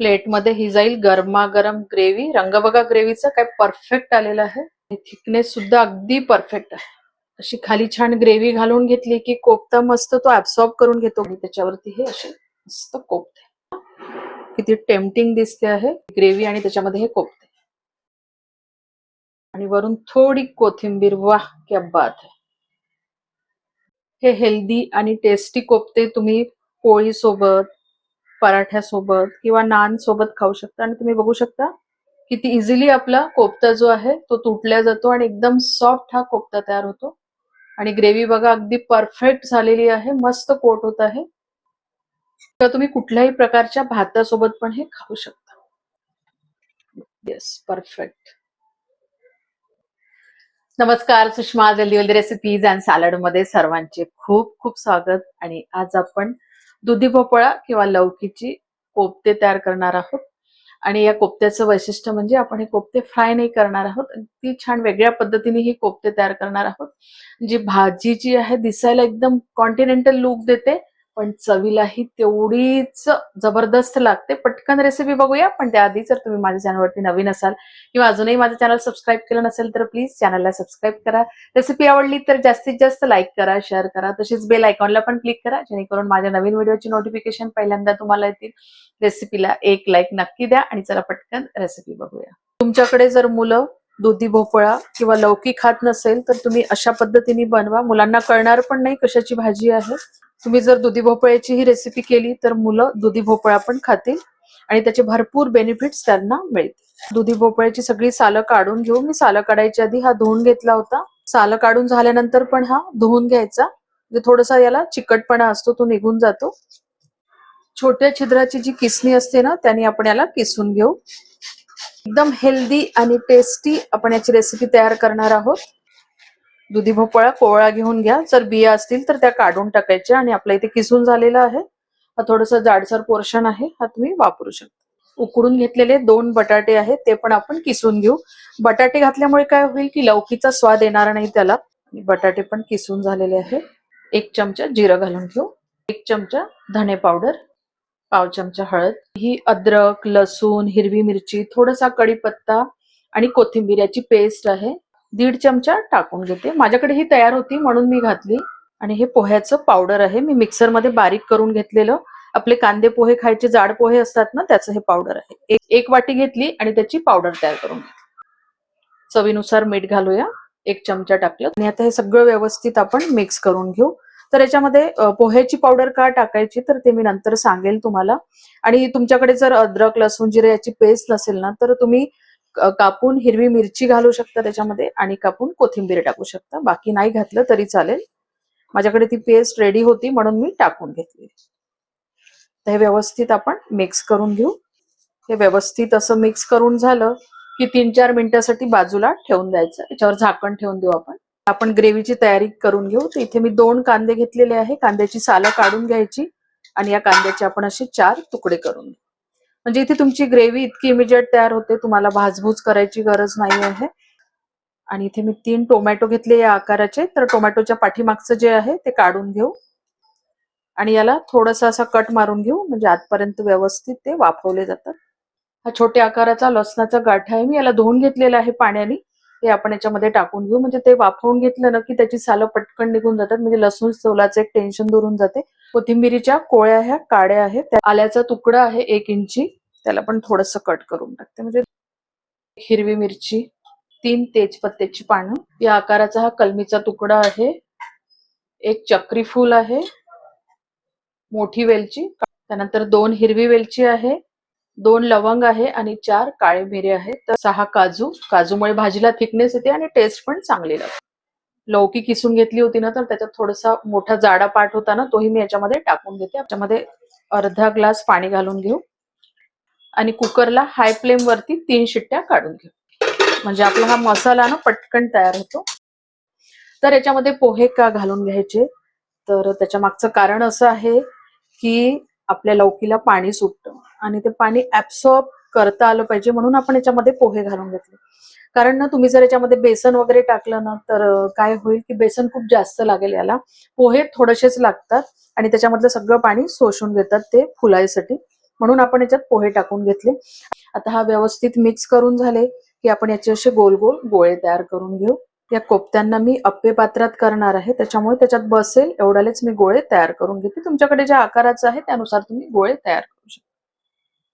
प्लेटमध्ये ही जाईल गरमागरम ग्रेव्ही. रंग बघा ग्रेव्हीचा काय परफेक्ट आलेला आहे. थिकनेस सुद्धा अगदी परफेक्ट आहे. अशी खाली छान ग्रेव्ही घालून घेतली की कोफ्ता मस्त तो ऍब्सॉर्ब करून घेतो. त्याच्यावरती हे असे मस्त कोफते. किती टेम्पटिंग दिसते आहे. ग्रेव्ही आणि त्याच्यामध्ये हे कोफते. आणि वरून थोडी कोथिंबीर. वाह क्या बात है हे हेल्दी आणि टेस्टी कोफते तुम्ही पोळी सोबत पराठ्यासोबत किंवा नान सोबत खाऊ शकता. आणि तुम्ही बघू शकता किती इझिली आपला कोफ्ता जो आहे तो तुटल्या जातो आणि एकदम सॉफ्ट हा कोफ्ता तयार होतो. आणि ग्रेव्ही बघा अगदी परफेक्ट झालेली आहे मस्त कोट होत आहे. तर तुम्ही कुठल्याही प्रकारच्या भातासोबत पण हे खाऊ शकता. येस परफेक्ट नमस्कार सुषमा जल्दीवल्दी रेसिपीज अँड सॅलडमध्ये सर्वांचे खूप खूप स्वागत. आणि आज आपण दुधी भोपळा किंवा लौकीची कोपते तयार करणार आहोत. आणि या कोपत्याचं वैशिष्ट्य म्हणजे आपण हे कोपते फ्राय नाही करणार आहोत. ती छान वेगळ्या पद्धतीने ही कोपते तयार करणार आहोत. जी भाजी जी आहे दिसायला एकदम कॉन्टिनेंटल लुक देते. पण चवीलाही तेवढीच जबरदस्त लागते. पटकन रेसिपी बघूया. पण त्याआधी जर तुम्ही माझ्या चॅनलवरती नवीन असाल किंवा अजूनही माझं चॅनल सबस्क्राईब केलं नसेल तर प्लीज चॅनलला सबस्क्राईब करा. रेसिपी आवडली तर जास्तीत जास्त लाईक करा शेअर करा. तसेच बेल आयकॉनला पण क्लिक करा. जेणेकरून माझ्या नवीन व्हिडिओची नोटिफिकेशन पहिल्यांदा तुम्हाला येतील. रेसिपीला एक लाईक नक्की द्या. आणि चला पटकन रेसिपी बघूया. तुमच्याकडे जर मुलं दुधी भोपळा किंवा लौकी खात नसेल तर तुम्ही अशा पद्धतीने बनवा. मुलांना कळणार पण नाही कशाची भाजी आहे. तुम्ही जर दुधी भोपळ्याची ही रेसिपी केली तर मुलं दुधी भोपळा पण खातील आणि त्याचे भरपूर बेनिफिट्स त्यांना मिळतील. दुधी भोपळ्याची सगळी सालं काढून घेऊ. मी सालं काढायच्या आधी हा धुवून घेतला होता. सालं काढून झाल्यानंतर पण हा धुवून घ्यायचा. म्हणजे थोडासा याला चिकटपणा असतो तो निघून जातो. छोट्या छिद्राची जी किसणी असते ना त्याने आपण याला किसून घेऊ. एकदम हेल्दी आणि टेस्टी आपण याची रेसिपी तयार करणार आहोत. दुधी भोपळा कोवळा घेऊन घ्या. जर बिया असतील तर त्या काढून टाकायच्या आणि आपल्या इथे किसून झालेला आहे. हा थोडासा जाडसर पोर्शन आहे. हा तुम्ही वापरू शकता. उकडून घेतलेले दोन बटाटे आहेत ते पण आपण किसून घेऊ. बटाटे घातल्यामुळे काय होईल की लौकीचा स्वाद येणार नाही त्याला. बटाटे पण किसून झालेले आहे. एक चमचा जिरं घालून घेऊ. एक चमचा धणे पावडर. पाव चमचा हळद ही अद्रक लसूण हिरवी मिरची थोडासा कढीपत्ता आणि कोथिंबीर याची पेस्ट आहे. दीड चमचा टाकून घेते. माझ्याकडे ही तयार होती म्हणून मी घातली. आणि हे पोह्याचं पावडर आहे. मी मिक्सरमध्ये बारीक करून घेतलेलं. आपले कांदे पोहे खायचे जाड पोहे असतात ना त्याचं हे पावडर आहे. एक एक वाटी घेतली आणि त्याची पावडर तयार करून घेतली. चवीनुसार मीठ घालूया. एक चमचा टाकलं. आणि आता हे सगळं व्यवस्थित आपण मिक्स करून घेऊ. तर याच्यामध्ये पोह्याची पावडर का टाकायची तर ते मी नंतर सांगेल तुम्हाला. आणि तुमच्याकडे जर अद्रक लसूण जिरे याची पेस्ट नसेल ना तर तुम्ही कापून हिरवी मिरची घालू शकता त्याच्यामध्ये आणि कापून कोथिंबीर टाकू शकता. बाकी नाही घातलं तरी चालेल. माझ्याकडे ती पेस्ट रेडी होती म्हणून मी टाकून घेतली. तर हे व्यवस्थित आपण मिक्स करून घेऊ. हे व्यवस्थित असं मिक्स करून झालं की तीन चार मिनिटासाठी बाजूला ठेवून द्यायचं. याच्यावर झाकण ठेवून देऊ आपण. आपण ग्रेव्हीची तयारी करून घेऊ. तर इथे मी दोन कांदे घेतलेले आहे. कांद्याची सालं काढून घ्यायची आणि या कांद्याचे आपण असे चार तुकडे करून घेऊ. म्हणजे इथे तुमची ग्रेव्ही इतकी इमिजिएट तयार होते तुम्हाला भाजभूज करायची गरज नाही आहे. आणि इथे मी तीन टोमॅटो घेतले या आकाराचे. तर टोमॅटोच्या पाठीमागचं जे आहे ते काढून घेऊ. आणि याला थोडासा असा कट मारून घेऊ. म्हणजे आतपर्यंत व्यवस्थित ते वाफवले जातात. हा छोट्या आकाराचा लसणाचा गाठा आहे. मी याला धुवून घेतलेला आहे पाण्याने. ते आपण याच्यामध्ये टाकून घेऊ. म्हणजे ते वाफवून घेतलं ना की त्याची सालं पटकन निघून जातात. म्हणजे लसूण सोलाचं एक टेन्शन दूरून जाते. कोथिंबिरीच्या कोळ्या ह्या काड्या आहेत. त्या आल्याचा तुकडा आहे एक इंची. त्याला पण थोडस कट करून टाकते. म्हणजे हिरवी मिरची तीन तेजपत्त्याची पानं. या आकाराचा हा कलमीचा तुकडा आहे. एक चक्री फूल आहे. मोठी वेलची. त्यानंतर दोन हिरवी वेलची आहे. दोन लवंग आहे आणि चार काळे मिरे आहेत. तर सहा काजू काजूमुळे भाजीला थिकनेस येते आणि टेस्ट पण चांगली लागते. लौकी किसून घेतली होती ना तर त्याच्यात थोडासा मोठा जाडा पाठ होता ना तोही मी याच्यामध्ये टाकून घेते याच्यामध्ये अर्धा ग्लास पाणी घालून घेऊ. आणि कुकरला हाय फ्लेम वरती तीन शिट्ट्या काढून घेऊ. म्हणजे आपला हा मसाला ना पटकन तयार होतो. तर याच्यामध्ये पोहे का घालून घ्यायचे? तर त्याच्या मागचं कारण असं आहे की आपल्या लौकीला पाणी सुटतं. आणि ते पाणी ऍब्सॉर्ब करता आलं पाहिजे म्हणून आपण याच्यामध्ये पोहे घालून घेतले. कारण ना तुम्ही जर याच्यामध्ये बेसन वगैरे टाकलं ना तर काय होईल की बेसन खूप जास्त लागेल याला. पोहे थोडेसेच लागतात आणि त्याच्यामधलं सगळं पाणी शोषून घेतात ते फुलायसाठी. म्हणून आपण याच्यात पोहे टाकून घेतले. आता हा व्यवस्थित मिक्स करून झाले की आपण याचे असे गोल गोल गोळे तयार करून घेऊ. या कोफ्त्यांना मी अप्पे पात्रात करणार आहे. त्याच्यामुळे त्याच्यात बसेल एवढ्यालेच मी गोळे तयार करून घेते. तुमच्याकडे ज्या आकाराचं आहे त्यानुसार तुम्ही गोळे तयार करू शकता.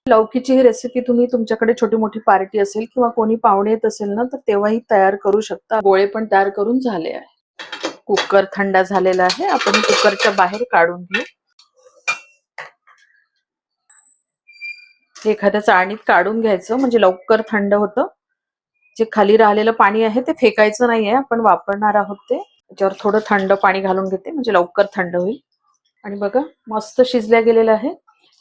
लौकीची ही रेसिपी तुम्ही तुमच्याकडे छोटी मोठी पार्टी असेल किंवा कोणी पाहुणे येत असेल ना तर तेव्हाही तयार करू शकता. गोळे पण तयार करून झाले आहे. कुकर थंड झालेला आहे. आपण कुकरच्या बाहेर काढून घेऊ. एखाद्या चाळणीत काढून घ्यायचं म्हणजे लवकर थंड होतं. जे खाली राहिलेलं पाणी आहे ते फेकायचं नाहीये आपण वापरणार आहोत ते. त्याच्यावर थोडं थंड पाणी घालून घेते म्हणजे लवकर थंड होईल. आणि बघा मस्त शिजल्या गेलेलं आहे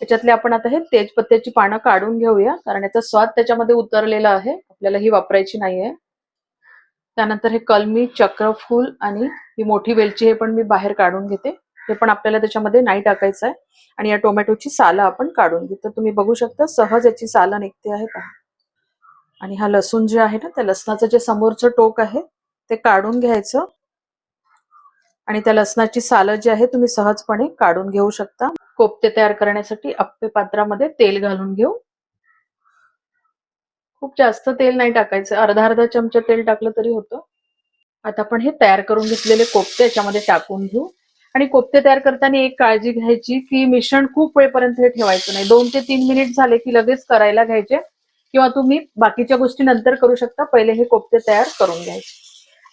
त्याच्यातले आपण आता हे तेजपत्त्याची पानं काढून घेऊया कारण याचा स्वाद त्याच्यामध्ये उतरलेला आहे. आपल्याला ही वापरायची नाहीये. त्यानंतर हे कलमी चक्रफूल आणि ही मोठी वेलची हे पण मी बाहेर काढून घेते. हे पण आपल्याला त्याच्यामध्ये नाही टाकायचं आहे आणि या टोमॅटोची सालं आपण काढून घेतो तुम्ही बघू शकता सहज याची सालं निघते आहे पहा आणि हा लसूण जे आहे ना त्या लसणाचं जे समोरचं टोक आहे ते काढून घ्यायचं. आणि त्या लसणाची सालं जी आहे तुम्ही सहजपणे काढून घेऊ शकता. कोफ्ते तयार करण्यासाठी अप्पे पात्रामध्ये तेल घालून घेऊ. खूप जास्त तेल नाही टाकायचं. अर्धा अर्धा चमचा तेल टाकलं तरी होतं. आता आपण हे तयार करून घेतलेले कोपते याच्यामध्ये टाकून घेऊ. आणि कोफ्ते तयार करताना एक काळजी घ्यायची की मिश्रण खूप वेळपर्यंत हे ठेवायचं नाही. दोन ते तीन मिनिट झाले की लगेच करायला घ्यायचे. किंवा तुम्ही बाकीच्या गोष्टी नंतर करू शकता. पहिले हे कोपते तयार करून घ्यायचे.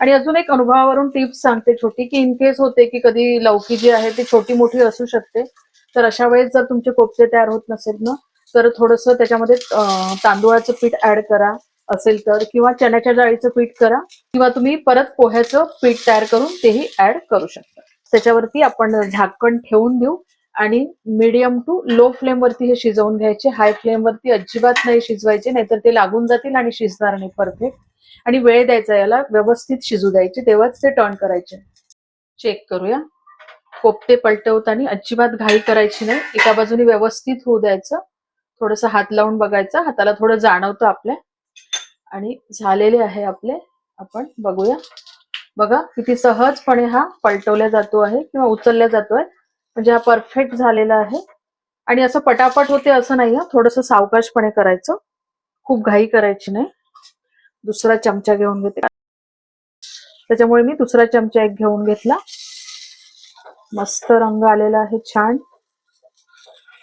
आणि अजून एक अनुभवावरून टिप्स सांगते छोटी की इन केस होते की कधी लौकी जी आहे ती छोटी मोठी असू शकते तर अशा वेळेस जर तुमचे कोपते तयार होत नसेल ना तर थोडस त्याच्यामध्ये तांदूळाचं पीठ ऍड करा असेल तर किंवा चण्याच्या डाळीचं पीठ करा किंवा तुम्ही परत पोह्याचं पीठ तयार करून तेही ऍड करू शकता. त्याच्यावरती आपण झाकण ठेवून देऊ. आणि मीडियम टू लो फ्लेम वरती हे शिजवून घ्यायचे. हाय फ्लेम वरती अजिबात नाही शिजवायचे नाहीतर ते लागून जातील आणि शिजणार नाही परफेक्ट आणि वेळ द्यायचा याला व्यवस्थित शिजू द्यायचे तेव्हाच ते टर्न करायचे. चेक करूया. कोपते पलटवताना अजिबात घाई करायची नाही. एका बाजूने व्यवस्थित होऊ द्यायचं. थोडस हात लावून बघायचं. हाताला थोडं जाणवतं आपल्या. आणि झालेले आहे आपले. आपण बघूया. बघा किती सहजपणे हा पलटवला जातो आहे किंवा उचलला जातोय म्हणजे हा परफेक्ट झालेला आहे. आणि असं पटापट होते असं नाही थोडस सावकाशपणे करायचं. खूप घाई करायची नाही. दुसरा चमचा घेऊन घेते. त्याच्यामुळे मी दुसरा चमचा एक घेऊन घेतला. मस्त रंग आलेला आहे. छान.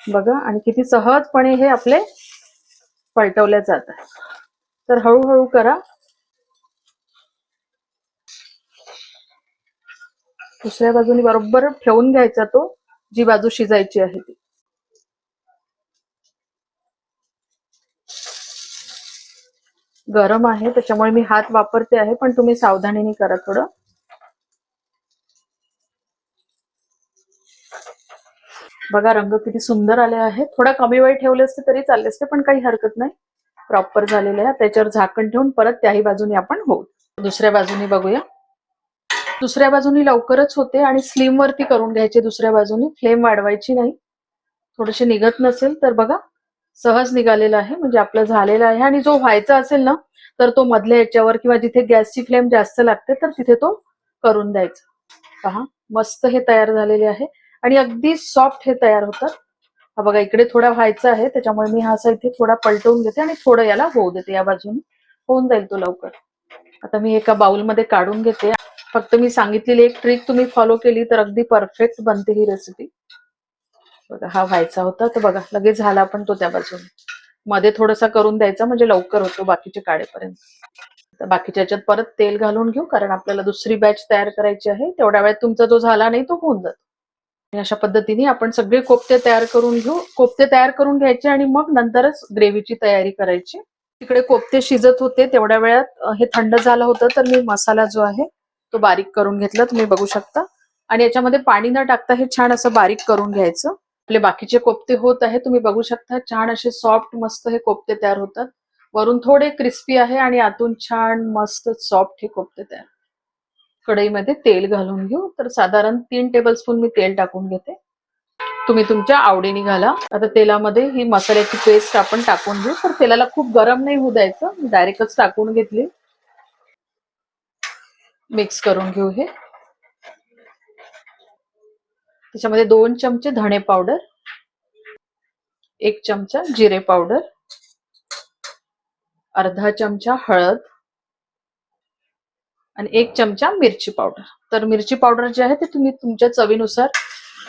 बघा आणि किती सहजपणे हे आपले पलटवल्या जात आहे तर हळूहळू करा. दुसऱ्या बाजूने बरोबर ठेवून घ्यायचा तो जी बाजू शिजायची आहे ती. गरम आहे त्याच्यामुळे मी हात वापरते आहे पण तुम्ही सावधानीने करा थोडं. बघा रंग किती सुंदर आले आहे. थोडा कमी वेळ ठेवले असते तरी चालले असते पण काही हरकत नाही. प्रॉपर झालेले आहे. त्याच्यावर झाकण ठेवून परत त्याही बाजूने आपण होऊ. दुसऱ्या बाजूने बघूया. दुसऱ्या बाजूनी लवकरच होते आणि स्लिम वरती करून घ्यायचे दुसऱ्या बाजूनी. फ्लेम वाढवायची नाही. थोडेसे निघत नसेल तर बघा सहज निघालेला आहे म्हणजे आपलं झालेलं आहे. आणि जो व्हायचा असेल ना तर तो मधल्या याच्यावर किंवा जिथे गॅसची फ्लेम जास्त लागते तर तिथे तो करून द्यायचा. पहा मस्त हे तयार झालेले आहे. आणि अगदी सॉफ्ट हे तयार होतात. हा बघा इकडे थोडा व्हायचा आहे त्याच्यामुळे मी हा असा इथे थोडा पलटवून घेते आणि थोडं याला होऊ देते या बाजूने. होऊन जाईल तो लवकर. आता मी एका बाउलमध्ये काढून घेते फक्त मी सांगितलेली एक ट्रिक तुम्ही फॉलो केली तर अगदी परफेक्ट बनते ही रेसिपी बघा हा व्हायचा होता तर बघा लगेच झाला पण तो त्या बाजूने मध्ये थोडासा करून द्यायचा म्हणजे लवकर होतो बाकीचे काळेपर्यंत तर बाकीच्या याच्यात परत तेल घालून घेऊ कारण आपल्याला दुसरी बॅच तयार करायची आहे. तेवढ्या वेळात तुमचा जो झाला नाही तो होऊन जातो. अशा पद्धतीने आपण सगळे कोफ्ते तयार करून घेऊ. कोफ्ते तयार करून घ्यायचे आणि मग नंतरच ग्रेव्हीची तयारी करायची. तिकडे कोफ्ते शिजत होते तेवढ्या वेळात हे थंड झालं होतं तर मी मसाला जो आहे तो बारीक करून घेतला तुम्ही बघू शकता. आणि याच्यामध्ये पाणी न टाकता हे छान असं बारीक करून घ्यायचं. आपले बाकीचे कोफ्ते होत आहे तुम्ही बघू शकता. छान असे सॉफ्ट मस्त हे कोफ्ते तयार होतात. वरून थोडे क्रिस्पी आहे आणि आतून छान मस्त सॉफ्ट हे कोफ्ते तयार. कढईमध्ये तेल घालून घेऊ. तर साधारण तीन टेबलस्पून मी तेल टाकून घेते. तुम्ही तुमच्या आवडीने घाला. आता तेलामध्ये ही मसाल्याची पेस्ट आपण टाकून घेऊ. तर तेलाला खूप गरम नाही होऊ द्यायचं. डायरेक्टच टाकून घेतली. मिक्स करून घेऊ हे. त्याच्यामध्ये दोन चमचे धणे पावडर एक चमचा जिरे पावडर अर्धा चमचा हळद आणि एक चमचा मिरची पावडर. तर मिरची पावडर जे आहे ते तुम्ही तुमच्या चवीनुसार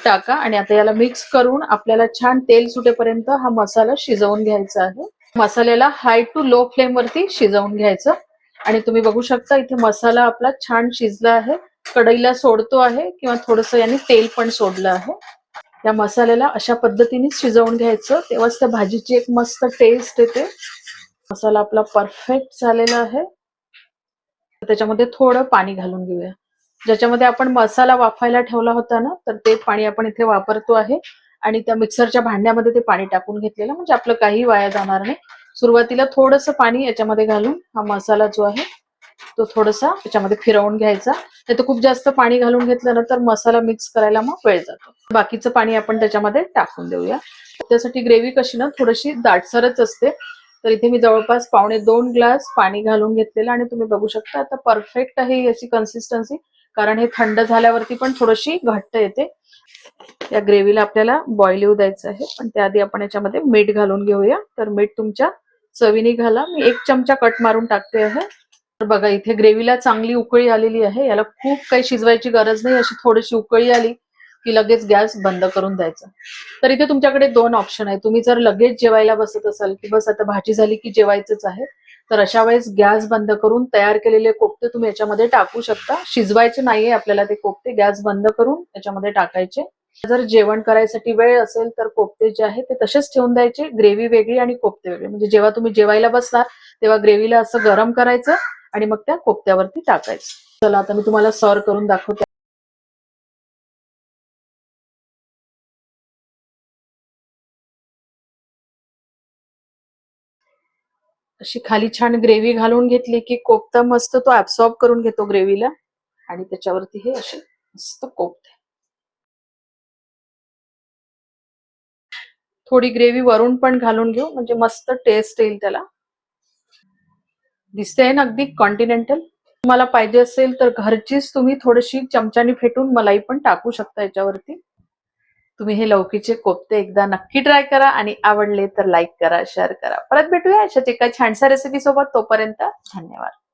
टाका आणि आता याला मिक्स करून आपल्याला छान तेल सुटेपर्यंत हा मसाला शिजवून घ्यायचा आहे. मसाल्याला हाय टू लो फ्लेम वरती शिजवून घ्यायचं. आणि तुम्ही बघू शकता इथे मसाला आपला छान शिजला आहे. कढईला सोडतो आहे किंवा थोडस याने तेल पण सोडलं आहे. या मसाल्याला अशा पद्धतीने शिजवून घ्यायचं. तेव्हाच त्या भाजीची एक मस्त टेस्ट येते. मसाला आपला परफेक्ट झालेला आहे. त्याच्यामध्ये थोडं पाणी घालून घेऊया. ज्याच्यामध्ये आपण मसाला वाफायला ठेवला होता ना तर ते पाणी आपण इथे वापरतो आहे. आणि त्या मिक्सरच्या भांड्यामध्ये ते पाणी टाकून घेतलेलं म्हणजे आपलं काही वाया जाणार नाही. सुरुवातीला थोडस पाणी याच्यामध्ये घालून हा मसाला जो आहे तो थोडासा याच्यामध्ये फिरवून घ्यायचा. नाही तर खूप जास्त पाणी घालून घेतलं ना तर मसाला मिक्स करायला मग वेळ जातो. बाकीचं पाणी आपण त्याच्यामध्ये टाकून देऊया. त्यासाठी ग्रेव्ही कशी ना थोडीशी दाटसरच असते. तर इथे मी जवळपास पावणे दोन ग्लास पाणी घालून घेतलेलं आणि तुम्ही बघू शकता आता परफेक्ट आहे याची कन्सिस्टन्सी कारण हे थंड झाल्यावरती पण थोडीशी घट्ट येते. या ग्रेव्हीला आपल्याला बॉईल येऊ द्यायचं आहे. पण त्याआधी आपण याच्यामध्ये मीठ घालून घेऊया. तर मीठ तुमच्या चवीने घाला. मी एक चमचा कट मारून टाकते आहे. तर बघा इथे ग्रेव्हीला चांगली उकळी आलेली आहे. याला खूप काही शिजवायची गरज नाही. अशी थोडीशी उकळी आली की लगेच गॅस बंद करून द्यायचा. तर इथे तुमच्याकडे दोन ऑप्शन आहे तुम्ही जर लगेच जेवायला बसत असाल की बस आता भाजी झाली की जेवायचंच आहे तर अशा वेळेस गॅस बंद करून तयार केलेले कोफ्ते तुम्ही याच्यामध्ये टाकू शकता. शिजवायचे नाहीये आपल्याला ते कोफ्ते. गॅस बंद करून याच्यामध्ये टाकायचे. जर जेवण करायसाठी वेळ असेल तर कोफ्ते जे आहे ते तसेच ठेवून द्यायचे. ग्रेव्ही वेगळी आणि कोफ्ते वेगळे. म्हणजे जेव्हा तुम्ही जेवायला बसणार तेव्हा ग्रेव्हीला असं गरम करायचं आणि मग त्या कोफ्त्यावरती टाकायचं. चला आता मी तुम्हाला सर्व करून दाखवते. अशी खाली छान ग्रेव्ही घालून घेतली की कोफ्ता मस्त तो ऍब्सॉर्ब करून घेतो ग्रेव्हीला. आणि त्याच्यावरती हे असे मस्त कोफ्ते. थोडी ग्रेव्ही वरून पण घालून घेऊ. म्हणजे मस्त टेस्ट येईल त्याला. दिसते ना अगदी कॉन्टिनेंटल तुम्हाला पाहिजे असेल तर घरचीच तुम्ही थोडीशी चमच्यानी फेटून मलाई पण टाकू शकता याच्यावरती. तुम्ही हे लौकीचे कोफ्ते एकदा नक्की ट्राय करा आणि आवडले तर लाईक करा शेअर करा. परत भेटूया अशाच एका छानशा रेसिपी सोबत. तोपर्यंत धन्यवाद.